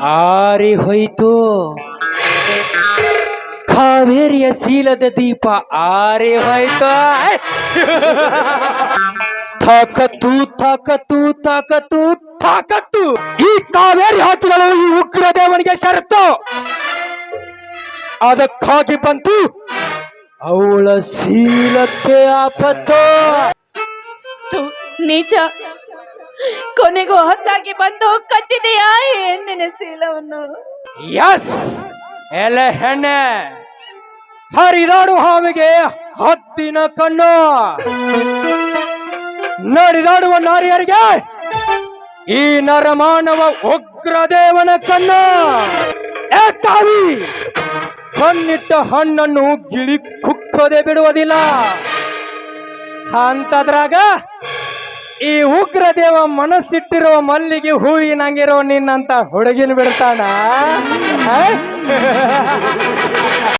ಆರಿ ಹೋಯ್ತು. ಕಾವೇರಿಯ ಶೀಲದ ದೀಪ ಆರಿ ಹೋಯ್ತು. ತಾಕತ್ತು ತಾಕತ್ತು ತಾಕತ್ತು ತಾಕತ್ತು. ಈ ಕಾವೇರಿ ಹಾಕಿಗಳು ಈ ಉಗ್ರ ದೇವನಿಗೆ ಷರತ್ತು. ಅದಕ್ಕಾಗಿ ಬಂತು ಅವಳ ಶೀಲಕ್ಕೆ ಆಪತ್ತು. ನಿಜ ಕೊನೆಗೂ ಹೊತ್ತಾಗಿ ಬಂದು ಕಚ್ಚಿದೆಯಾ ಹೆಣ್ಣಿನ ಶೀಲವನ್ನು ಎಸ್ ಎಲೆ ಹೆಣ್ಣೆ, ಹರಿದಾಡು ಹಾವಿಗೆ ಹತ್ತಿನ ಕಣ್ಣು. ನಡೆದಾಡುವ ನಾರಿಯರಿಗೆ ಈ ನರಮಾನವ ಉಗ್ರದೇವನ ಕಣ್ಣು. ಏ ತಾವಿ ಕಣ್ಣಿಟ್ಟ ಹಣ್ಣನ್ನು ಗಿಳಿ ಕುಕ್ಕದೆ ಬಿಡುವುದಿಲ್ಲ. ಅಂತದ್ರಾಗ ಈ ಉಗ್ರ ದೇವ ಮನಸ್ಸಿಟ್ಟಿರೋ ಮಲ್ಲಿಗೆ ಹೂವಿನಂಗಿರೋ ನಿನ್ನಂತ ಹುಡುಗಿನ ಬಿಡ್ತಾನ?